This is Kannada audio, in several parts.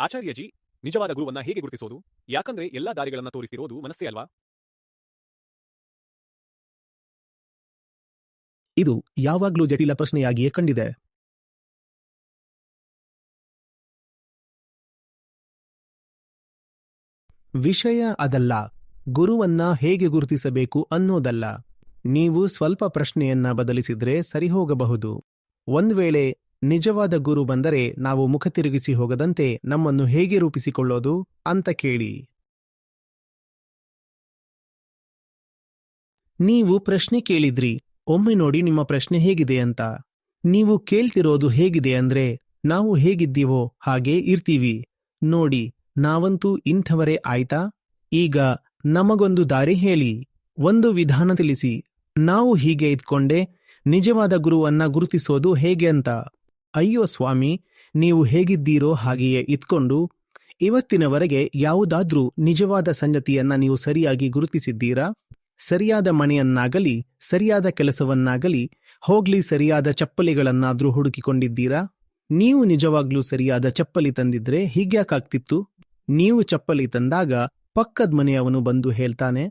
ಆಚಾರ್ಯಜಿ, ನಿಜವಾದ ಗುರುವನ್ನ ಹೇಗೆ ಗುರುತಿಸೋದು? ಯಾಕಂದ್ರೆ ಎಲ್ಲಾ ದಾರಿಗಳನ್ನ ತೋರಿಸಿರೋದು ಮನಸ್ಸೇ ಅಲ್ವಾ? ಇದು ಯಾವಾಗ್ಲೂ ಜಟಿಲ ಪ್ರಶ್ನೆಯಾಗಿಯೇ ಕಂಡಿದೆ. ವಿಷಯ ಅದಲ್ಲ. ಗುರುವನ್ನ ಹೇಗೆ ಗುರುತಿಸಬೇಕು ಅನ್ನೋದಲ್ಲ. ನೀವು ಸ್ವಲ್ಪ ಪ್ರಶ್ನೆಯನ್ನ ಬದಲಿಸಿದ್ರೆ ಸರಿಹೋಗಬಹುದು. ಒಂದ್ ವೇಳೆ ನಿಜವಾದ ಗುರು ಬಂದರೆ ನಾವು ಮುಖ ತಿರುಗಿಸಿ ಹೋಗದಂತೆ ನಮ್ಮನ್ನು ಹೇಗೆ ರೂಪಿಸಿಕೊಳ್ಳೋದು ಅಂತ ಕೇಳಿ. ನೀವು ಪ್ರಶ್ನೆ ಕೇಳಿದ್ರಿ, ಒಮ್ಮೆ ನೋಡಿ ನಿಮ್ಮ ಪ್ರಶ್ನೆ ಹೇಗಿದೆ ಅಂತ. ನೀವು ಕೇಳ್ತಿರೋದು ಹೇಗಿದೆ ಅಂದ್ರೆ, ನಾವು ಹೇಗಿದ್ದೀವೋ ಹಾಗೆ ಇರ್ತೀವಿ. ನೋಡಿ, ನಾವಂತೂ ಇಂಥವರೇ ಆಯ್ತಾ? ಈಗ ನಮಗೊಂದು ದಾರಿ ಹೇಳಿ, ಒಂದು ವಿಧಾನ ತಿಳಿಸಿ. ನಾವು ಹೀಗೆ ಇದ್ಕೊಂಡೆ, ನಿಜವಾದ ಗುರುವನ್ನ ಗುರುತಿಸೋದು ಹೇಗೆ ಅಂತ. ಅಯ್ಯೋ ಸ್ವಾಮಿ, ನೀವು ಹೇಗಿದ್ದೀರೋ ಹಾಗೆಯೇ ಇತ್ಕೊಂಡು ಇವತ್ತಿನವರೆಗೆ ಯಾವುದಾದ್ರೂ ನಿಜವಾದ ಸಂಗತಿಯನ್ನ ನೀವು ಸರಿಯಾಗಿ ಗುರುತಿಸಿದ್ದೀರಾ? ಸರಿಯಾದ ಮನೆಯನ್ನಾಗಲಿ, ಸರಿಯಾದ ಕೆಲಸವನ್ನಾಗಲಿ, ಹೋಗ್ಲಿ ಸರಿಯಾದ ಚಪ್ಪಲಿಗಳನ್ನಾದ್ರೂ ಹುಡುಕಿಕೊಂಡಿದ್ದೀರಾ? ನೀವು ನಿಜವಾಗ್ಲೂ ಸರಿಯಾದ ಚಪ್ಪಲಿ ತಂದಿದ್ರೆ ಹೀಗ್ಯಾಕಾಗ್ತಿತ್ತು? ನೀವು ಚಪ್ಪಲಿ ತಂದಾಗ ಪಕ್ಕದ ಮನೆಯವನು ಬಂದು ಹೇಳ್ತಾನೆ,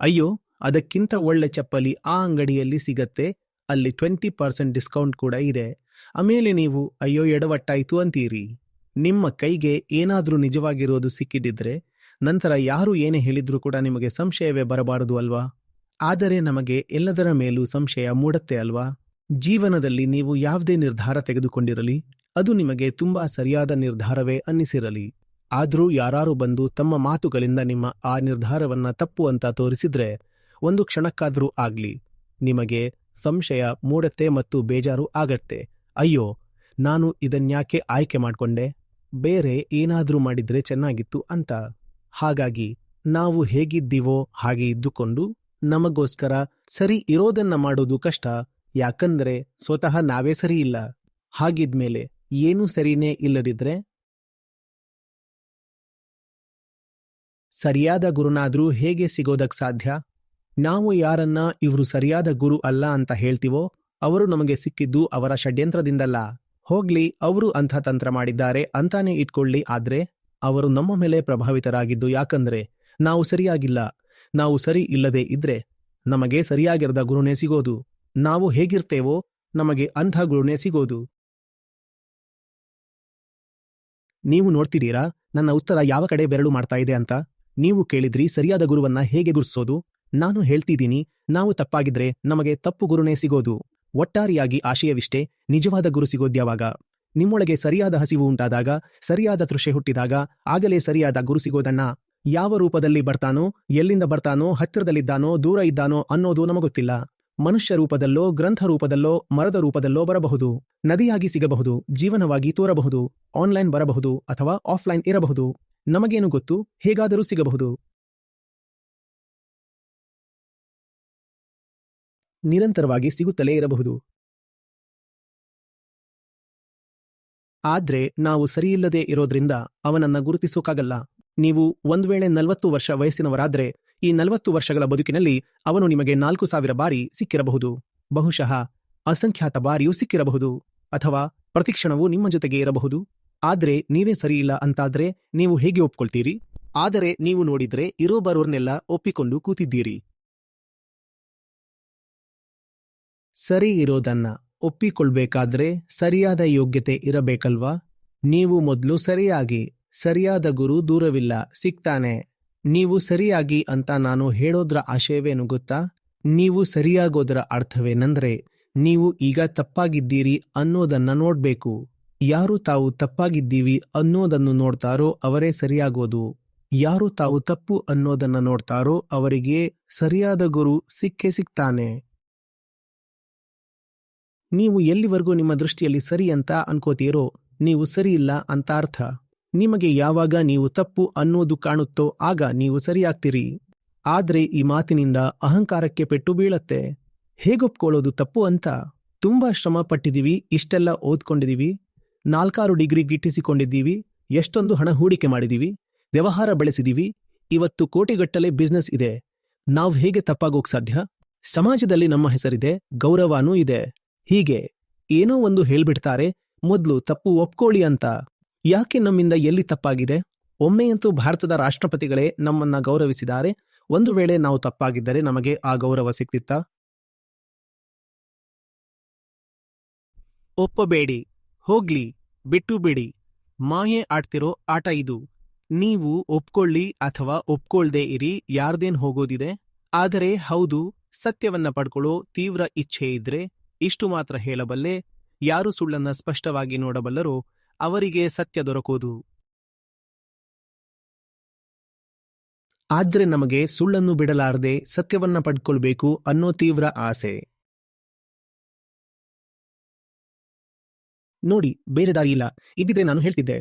ಅಯ್ಯೋ, ಅದಕ್ಕಿಂತ ಒಳ್ಳೆ ಚಪ್ಪಲಿ ಆ ಅಂಗಡಿಯಲ್ಲಿ ಸಿಗತ್ತೆ, ಅಲ್ಲಿ ಟ್ವೆಂಟಿ ಪರ್ಸೆಂಟ್ ಡಿಸ್ಕೌಂಟ್ ಕೂಡ ಇದೆ. ಆಮೇಲೆ ನೀವು, ಅಯ್ಯೋ, ಎಡವಟ್ಟಾಯಿತು ಅಂತೀರಿ. ನಿಮ್ಮ ಕೈಗೆ ಏನಾದರೂ ನಿಜವಾಗಿರೋದು ಸಿಕ್ಕಿದಿದ್ರೆ, ನಂತರ ಯಾರು ಏನೇ ಹೇಳಿದ್ರೂ ಕೂಡ ನಿಮಗೆ ಸಂಶಯವೇ ಬರಬಾರದು ಅಲ್ವಾ? ಆದರೆ ನಮಗೆ ಎಲ್ಲದರ ಮೇಲೂ ಸಂಶಯ ಮೂಡತ್ತೆ ಅಲ್ವಾ? ಜೀವನದಲ್ಲಿ ನೀವು ಯಾವುದೇ ನಿರ್ಧಾರ ತೆಗೆದುಕೊಂಡಿರಲಿ, ಅದು ನಿಮಗೆ ತುಂಬಾ ಸರಿಯಾದ ನಿರ್ಧಾರವೇ ಅನ್ನಿಸಿರಲಿ. ಆದರೂ ಯಾರಾರು ಬಂದು ತಮ್ಮ ಮಾತುಗಳಿಂದ ನಿಮ್ಮ ಆ ನಿರ್ಧಾರವನ್ನ ತಪ್ಪು ಅಂತ ತೋರಿಸಿದ್ರೆ, ಒಂದು ಕ್ಷಣಕ್ಕಾದರೂ ಆಗ್ಲಿ, ನಿಮಗೆ ಸಂಶಯ ಮೂಡತ್ತೆ ಮತ್ತು ಬೇಜಾರು ಆಗತ್ತೆ. ಅಯ್ಯೋ, ನಾನು ಇದನ್ಯಾಕೆ ಆಯ್ಕೆ ಮಾಡ್ಕೊಂಡೆ? ಬೇರೆ ಏನಾದರೂ ಮಾಡಿದ್ರೆ ಚೆನ್ನಾಗಿತ್ತು ಅಂತ. ಹಾಗಾಗಿ, ನಾವು ಹೇಗಿದ್ದೀವೋ ಹಾಗೆ ಇದ್ದುಕೊಂಡು ನಮಗೋಸ್ಕರ ಸರಿ ಇರೋದನ್ನ ಮಾಡೋದು ಕಷ್ಟ. ಯಾಕಂದ್ರೆ ಸ್ವತಃ ನಾವೇ ಸರಿ ಇಲ್ಲ. ಹಾಗಿದ್ಮೇಲೆ ಏನೂ ಸರಿನೇ ಇಲ್ಲದಿದ್ರೆ? ಸರಿಯಾದ ಗುರುನಾದ್ರೂ ಹೇಗೆ ಸಿಗೋದಕ್ಕೆ ಸಾಧ್ಯ? ನಾವು ಯಾರನ್ನ ಇವರು ಸರಿಯಾದ ಗುರು ಅಲ್ಲ ಅಂತ ಹೇಳ್ತೀವೋ? ಅವರು ನಮಗೆ ಸಿಕ್ಕಿದ್ದು ಅವರ ಷಡ್ಯಂತ್ರದಿಂದಲ್ಲ. ಹೋಗ್ಲಿ, ಅವರು ಅಂಥ ತಂತ್ರ ಮಾಡಿದ್ದಾರೆ ಅಂತಾನೆ ಇಟ್ಕೊಳ್ಳಿ, ಆದ್ರೆ ಅವರು ನಮ್ಮ ಮೇಲೆ ಪ್ರಭಾವಿತರಾಗಿದ್ದು ಯಾಕಂದ್ರೆ ನಾವು ಸರಿಯಾಗಿಲ್ಲ. ನಾವು ಸರಿ ಇಲ್ಲದೆ ಇದ್ರೆ ನಮಗೆ ಸರಿಯಾಗಿರದ ಗುರುನೇ ಸಿಗೋದು. ನಾವು ಹೇಗಿರ್ತೇವೋ ನಮಗೆ ಅಂಥ ಗುರುನೇ ಸಿಗೋದು. ನೀವು ನೋಡ್ತಿದ್ದೀರಾ, ನನ್ನ ಉತ್ತರ ಯಾವ ಕಡೆ ಬೆರಳು ಮಾಡ್ತಾ ಇದೆ ಅಂತ? ನೀವು ಕೇಳಿದ್ರಿ ಸರಿಯಾದ ಗುರುವನ್ನ ಹೇಗೆ ಗುರುಸೋದು ನಾನು ಹೇಳ್ತಿದ್ದೀನಿ, ನಾವು ತಪ್ಪಾಗಿದ್ರೆ ನಮಗೆ ತಪ್ಪು ಗುರುನೇ ಸಿಗೋದು. ಒಟ್ಟಾರೆಯಾಗಿ ಆಶಯವಿಷ್ಟೇ ನಿಜವಾದ ಗುರು ಸಿಗೋದ್ಯಾವಾಗ? ನಿಮ್ಮೊಳಗೆ ಸರಿಯಾದ ಹಸಿವು ಉಂಟಾದಾಗ, ಸರಿಯಾದ ತೃಷೆ ಹುಟ್ಟಿದಾಗ, ಆಗಲೇ ಸರಿಯಾದ ಗುರು ಸಿಗೋದನ್ನ ಯಾವ ರೂಪದಲ್ಲಿ ಬರ್ತಾನೋ, ಎಲ್ಲಿಂದ ಬರ್ತಾನೋ, ಹತ್ತಿರದಲ್ಲಿದ್ದಾನೋ, ದೂರ ಇದ್ದಾನೋ ಅನ್ನೋದು ನಮಗೊತ್ತಿಲ್ಲ. ಮನುಷ್ಯ ರೂಪದಲ್ಲೋ, ಗ್ರಂಥ ರೂಪದಲ್ಲೋ, ಮರದ ರೂಪದಲ್ಲೋ ಬರಬಹುದು. ನದಿಯಾಗಿ ಸಿಗಬಹುದು, ಜೀವನವಾಗಿ ತೋರಬಹುದು, ಆನ್ಲೈನ್ ಬರಬಹುದು ಅಥವಾ ಆಫ್ಲೈನ್ ಇರಬಹುದು. ನಮಗೇನು ಗೊತ್ತು? ಹೇಗಾದರೂ ಸಿಗಬಹುದು. ನಿರಂತರವಾಗಿ ಸಿಗುತ್ತಲೇ ಇರಬಹುದು. ಆದ್ರೆ ನಾವು ಸರಿಯಿಲ್ಲದೆ ಇರೋದ್ರಿಂದ ಅವನನ್ನ ಗುರುತಿಸೋಕಾಗಲ್ಲ. ನೀವು ಒಂದು ವೇಳೆ ನಲವತ್ತು ವರ್ಷ ವಯಸ್ಸಿನವರಾದ್ರೆ ಈ ನಲವತ್ತು ವರ್ಷಗಳ ಬದುಕಿನಲ್ಲಿ ಅವನು ನಿಮಗೆ ನಾಲ್ಕು ಸಾವಿರ ಬಾರಿ ಸಿಕ್ಕಿರಬಹುದು. ಬಹುಶಃ ಅಸಂಖ್ಯಾತ ಬಾರಿಯೂ ಸಿಕ್ಕಿರಬಹುದು, ಅಥವಾ ಪ್ರತಿಕ್ಷಣವೂ ನಿಮ್ಮ ಜೊತೆಗೆ ಇರಬಹುದು. ಆದ್ರೆ ನೀವೇ ಸರಿಯಿಲ್ಲ ಅಂತಾದ್ರೆ ನೀವು ಹೇಗೆ ಒಪ್ಕೊಳ್ತೀರಿ? ಆದರೆ ನೀವು ನೋಡಿದ್ರೆ ಇರೋ ಬರೋರ್ನೆಲ್ಲ ಒಪ್ಪಿಕೊಂಡು ಕೂತಿದ್ದೀರಿ. ಸರಿ ಇರೋದನ್ನ ಒಪ್ಪಿಕೊಳ್ಬೇಕಾದ್ರೆ ಸರಿಯಾದ ಯೋಗ್ಯತೆ ಇರಬೇಕಲ್ವಾ? ನೀವು ಮೊದಲು ಸರಿಯಾಗಿ, ಸರಿಯಾದ ಗುರು ದೂರವಿಲ್ಲ, ಸಿಗ್ತಾನೆ. ನೀವು ಸರಿಯಾಗಿ ಅಂತ ನಾನು ಹೇಳೋದ್ರ ಆಶಯವೇನು ಗೊತ್ತಾ? ನೀವು ಸರಿಯಾಗೋದ್ರ ಅರ್ಥವೇನೆಂದ್ರೆ, ನೀವು ಈಗ ತಪ್ಪಾಗಿದ್ದೀರಿ ಅನ್ನೋದನ್ನ ನೋಡ್ಬೇಕು. ಯಾರು ತಾವು ತಪ್ಪಾಗಿದ್ದೀವಿ ಅನ್ನೋದನ್ನು ನೋಡ್ತಾರೋ ಅವರೇ ಸರಿಯಾಗೋದು. ಯಾರು ತಾವು ತಪ್ಪು ಅನ್ನೋದನ್ನ ನೋಡ್ತಾರೋ ಅವರಿಗೆ ಸರಿಯಾದ ಗುರು ಸಿಕ್ಕೇ ಸಿಗ್ತಾನೆ. ನೀವು ಎಲ್ಲಿವರೆಗೂ ನಿಮ್ಮ ದೃಷ್ಟಿಯಲ್ಲಿ ಸರಿ ಅಂತ ಅನ್ಕೋತೀರೋ, ನೀವು ಸರಿಯಿಲ್ಲ ಅಂತ ಅರ್ಥ. ನಿಮಗೆ ಯಾವಾಗ ನೀವು ತಪ್ಪು ಅನ್ನೋದು ಕಾಣುತ್ತೋ, ಆಗ ನೀವು ಸರಿಯಾಗ್ತೀರಿ. ಆದ್ರೆ ಈ ಮಾತಿನಿಂದ ಅಹಂಕಾರಕ್ಕೆ ಪೆಟ್ಟು ಬೀಳತ್ತೆ. ಹೇಗೊಪ್ಕೊಳ್ಳೋದು ತಪ್ಪು ಅಂತ? ತುಂಬಾ ಶ್ರಮ ಪಟ್ಟಿದ್ದೀವಿ ಇಷ್ಟೆಲ್ಲ ಓದ್ಕೊಂಡಿದೀವಿ ನಾಲ್ಕಾರು ಡಿಗ್ರಿ ಗಿಟ್ಟಿಸಿಕೊಂಡಿದ್ದೀವಿ, ಎಷ್ಟೊಂದು ಹಣ ಹೂಡಿಕೆ ಮಾಡಿದೀವಿ ವ್ಯವಹಾರ ಬೆಳೆಸಿದೀವಿ ಇವತ್ತು ಕೋಟಿಗಟ್ಟಲೆ ಬಿಸ್ನೆಸ್ ಇದೆ. ನಾವು ಹೇಗೆ ತಪ್ಪಾಗೋಕ್ ಸಾಧ್ಯ? ಸಮಾಜದಲ್ಲಿ ನಮ್ಮ ಹೆಸರಿದೆ, ಗೌರವನೂ ಇದೆ. ಹೀಗೆ ಏನೋ ಒಂದು ಹೇಳ್ಬಿಡ್ತಾರೆ, ಮೊದಲು ತಪ್ಪು ಒಪ್ಕೊಳ್ಳಿ ಅಂತ. ಯಾಕೆ ನಮ್ಮಿಂದ ಎಲ್ಲಿ ತಪ್ಪಾಗಿದೆ? ಒಮ್ಮೆಯಂತೂ ಭಾರತದ ರಾಷ್ಟ್ರಪತಿಗಳೇ ನಮ್ಮನ್ನ ಗೌರವಿಸಿದ್ದಾರೆ. ಒಂದು ವೇಳೆ ನಾವು ತಪ್ಪಾಗಿದ್ದರೆ ನಮಗೆ ಆ ಗೌರವ ಸಿಕ್ತಿತ್ತಾ? ಒಪ್ಪಬೇಡಿ. ಹೋಗ್ಲಿ. ಬಿಟ್ಟು ಬಿಡಿ. ಮಾಯೆ ಆಡ್ತಿರೋ ಆಟ ಇದು. ನೀವು ಒಪ್ಕೊಳ್ಳಿ ಅಥವಾ ಒಪ್ಕೊಳ್ದೇ ಇರಿ, ಯಾರ್ದೇನ್ ಹೋಗೋದಿದೆ. ಆದರೆ ಹೌದು, ಸತ್ಯವನ್ನ ಪಡ್ಕೊಳ್ಳೋ ತೀವ್ರ ಇಚ್ಛೆ ಇದ್ರೆ ಇಷ್ಟು ಮಾತ್ರ ಹೇಳಬಲ್ಲೆ, ಯಾರು ಸುಳ್ಳನ್ನ ಸ್ಪಷ್ಟವಾಗಿ ನೋಡಬಲ್ಲರೋ ಅವರಿಗೆ ಸತ್ಯ ದೊರಕೋದು. ಆದ್ರೆ ನಮಗೆ ಸುಳ್ಳನ್ನು ಬಿಡಲಾರದೆ ಸತ್ಯವನ್ನ ಪಡ್ಕೊಳ್ಬೇಕು ಅನ್ನೋ ತೀವ್ರ ಆಸೆ. ನೋಡಿ, ಬೇರೆ ದಾರಿ ಇಲ್ಲ. ಇದ್ದಿದ್ರೆ ನಾನು ಹೇಳ್ತಿದ್ದೆ.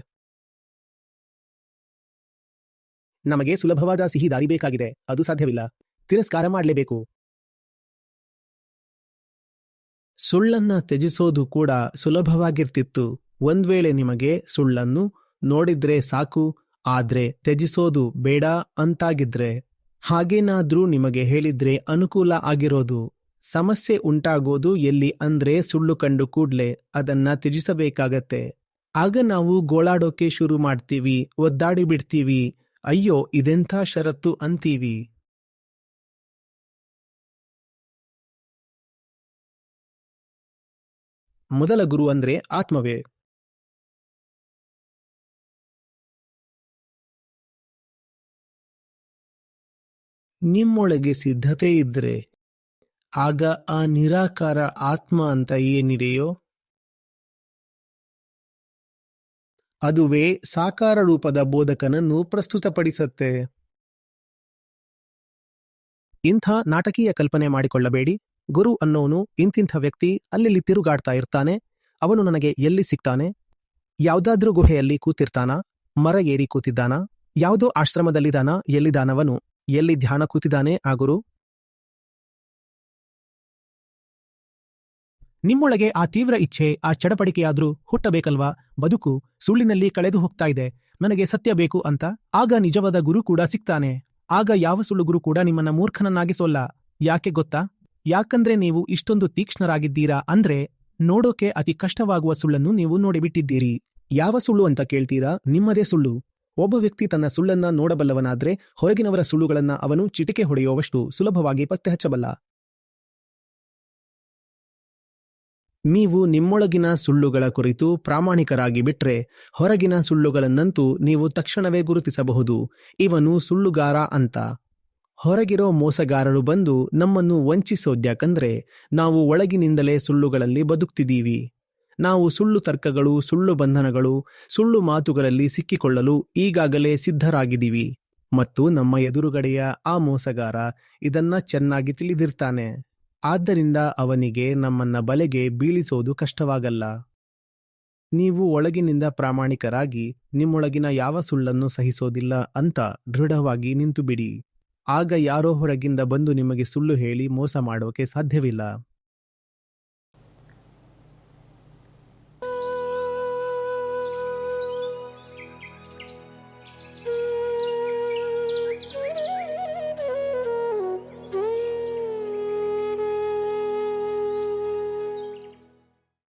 ನಮಗೆ ಸುಲಭವಾದ ಸಿಹಿ ದಾರಿ ಬೇಕಾಗಿದೆ. ಅದು ಸಾಧ್ಯವಿಲ್ಲ. ತಿರಸ್ಕಾರ ಮಾಡಲೇಬೇಕು. ಸುಳ್ಳನ್ನ ತ್ಯಜಿಸೋದು ಕೂಡ ಸುಲಭವಾಗಿರ್ತಿತ್ತು. ಒಂದ್ ವೇಳೆ ನಿಮಗೆ ಸುಳ್ಳನ್ನು ನೋಡಿದ್ರೆ ಸಾಕು, ಆದ್ರೆ ತ್ಯಜಿಸೋದು ಬೇಡ ಅಂತಾಗಿದ್ರೆ. ಹಾಗೇನಾದ್ರೂ ನಿಮಗೆ ಹೇಳಿದ್ರೆ ಅನುಕೂಲ ಆಗಿರೋದು. ಸಮಸ್ಯೆ ಉಂಟಾಗೋದು ಎಲ್ಲಿ ಅಂದ್ರೆ ಸುಳ್ಳು ಕಂಡು ಕೂಡ್ಲೆ ಅದನ್ನ ತ್ಯಜಿಸಬೇಕಾಗತ್ತೆ. ಆಗ ನಾವು ಗೋಳಾಡೋಕೆ ಶುರು ಮಾಡ್ತೀವಿ, ಒದ್ದಾಡಿ ಬಿಡ್ತೀವಿ, ಅಯ್ಯೋ ಇದೆಂಥ ಷರತ್ತು ಅಂತೀವಿ. ಮೊದಲ ಗುರು ಅಂದ್ರೆ ಆತ್ಮವೇ. ನಿಮ್ಮೊಳಗೆ ಸಿದ್ಧತೆ ಇದ್ರೆ ಆಗ ಆ ನಿರಾಕಾರ ಆತ್ಮ ಅಂತ ಏನಿದೆಯೋ? ಅದುವೇ ಸಾಕಾರ ರೂಪದ ಬೋಧಕನನ್ನು ಪ್ರಸ್ತುತಪಡಿಸತ್ತೆ. ಇಂಥ ನಾಟಕೀಯ ಕಲ್ಪನೆ ಮಾಡಿಕೊಳ್ಳಬೇಡಿ. ಗುರು ಅನ್ನೋನು ಇಂತಿಂಥ ವ್ಯಕ್ತಿ ಅಲ್ಲಿ ತಿರುಗಾಡ್ತಾ ಇರ್ತಾನೆ? ಅವನು ನನಗೆ ಎಲ್ಲಿ ಸಿಗ್ತಾನೆ? ಯಾವುದಾದ್ರೂ ಗುಹೆಯಲ್ಲಿ ಕೂತಿರ್ತಾನ? ಮರ ಏರಿ ಕೂತಿದ್ದಾನ? ಯಾವುದೋ ಆಶ್ರಮದಲ್ಲಿದ್ದಾನ ಎಲ್ಲಿದಾನವನು? ಎಲ್ಲಿ ಧ್ಯಾನ ಕೂತಿದ್ದಾನೆ ಆ ಗುರು? ನಿಮ್ಮೊಳಗೆ ಆ ತೀವ್ರ ಇಚ್ಛೆ, ಆ ಚಡಪಡಿಕೆಯಾದ್ರೂ ಹುಟ್ಟಬೇಕಲ್ವಾ? ಬದುಕು ಸುಳ್ಳಿನಲ್ಲಿ ಕಳೆದು ಹೋಗ್ತಾ ಇದೆ. ನನಗೆ ಸತ್ಯ ಬೇಕು ಅಂತ? ಆಗ ನಿಜವಾದ ಗುರು ಕೂಡ ಸಿಗ್ತಾನೆ. ಆಗ ಯಾವ ಸುಳ್ಳು ಗುರು ಕೂಡ ನಿಮ್ಮನ್ನ ಮೂರ್ಖನನ್ನಾಗಿಸೋಲ್ಲ. ಯಾಕೆ ಗೊತ್ತಾ? ಯಾಕಂದ್ರೆ ನೀವು ಇಷ್ಟೊಂದು ತೀಕ್ಷ್ಣರಾಗಿದ್ದೀರಾ ಅಂದ್ರೆ ನೋಡೋಕೆ ಅತಿ ಕಷ್ಟವಾಗುವ ಸುಳ್ಳನ್ನು ನೀವು ನೋಡಿಬಿಟ್ಟಿದ್ದೀರಿ. ಯಾವ ಸುಳ್ಳು ಅಂತ ಕೇಳ್ತೀರಾ? ನಿಮ್ಮದೇ ಸುಳ್ಳು. ಒಬ್ಬ ವ್ಯಕ್ತಿ ತನ್ನ ಸುಳ್ಳನ್ನ ನೋಡಬಲ್ಲವನಾದ್ರೆ ಹೊರಗಿನವರ ಸುಳ್ಳುಗಳನ್ನ ಅವನು ಚಿಟಿಕೆ ಹೊಡೆಯುವಷ್ಟು ಸುಲಭವಾಗಿ ಪತ್ತೆ ಹಚ್ಚಬಲ್ಲ ನೀವು ನಿಮ್ಮೊಳಗಿನ ಸುಳ್ಳುಗಳ ಕುರಿತು ಪ್ರಾಮಾಣಿಕರಾಗಿ ಬಿಟ್ರೆ ಹೊರಗಿನ ಸುಳ್ಳುಗಳನ್ನಂತೂ ನೀವು ತಕ್ಷಣವೇ ಗುರುತಿಸಬಹುದು. ಇವನು ಸುಳ್ಳುಗಾರ ಅಂತ. ಹೊರಗಿರೋ ಮೋಸಗಾರರು ಬಂದು ನಮ್ಮನ್ನು ವಂಚಿಸೋದ್ಯಾಕಂದ್ರೆ ನಾವು ಒಳಗಿನಿಂದಲೇ ಸುಳ್ಳುಗಳಲ್ಲಿ ಬದುಕ್ತಿದ್ದೀವಿ. ನಾವು ಸುಳ್ಳು ತರ್ಕಗಳು, ಸುಳ್ಳು ಬಂಧನಗಳು, ಸುಳ್ಳು ಮಾತುಗಳಲ್ಲಿ ಸಿಕ್ಕಿಕೊಳ್ಳಲು ಈಗಾಗಲೇ ಸಿದ್ಧರಾಗಿದ್ದೀವಿ. ಮತ್ತು ನಮ್ಮ ಎದುರುಗಡೆಯ ಆ ಮೋಸಗಾರ ಇದನ್ನ ಚೆನ್ನಾಗಿ ತಿಳಿದಿರ್ತಾನೆ. ಆದ್ದರಿಂದ ಅವನಿಗೆ ನಮ್ಮನ್ನ ಬಲೆಗೆ ಬೀಳಿಸೋದು ಕಷ್ಟವಾಗಲ್ಲ. ನೀವು ಒಳಗಿನಿಂದ ಪ್ರಾಮಾಣಿಕರಾಗಿ ನಿಮ್ಮೊಳಗಿನ ಯಾವ ಸುಳ್ಳನ್ನು ಸಹಿಸೋದಿಲ್ಲ ಅಂತ ದೃಢವಾಗಿ ನಿಂತು ಬಿಡಿ ಆಗ ಯಾರೋ ಹೊರಗಿಂದ ಬಂದು ನಿಮಗೆ ಸುಳ್ಳು ಹೇಳಿ ಮೋಸ ಮಾಡೋಕೆ ಸಾಧ್ಯವಿಲ್ಲ.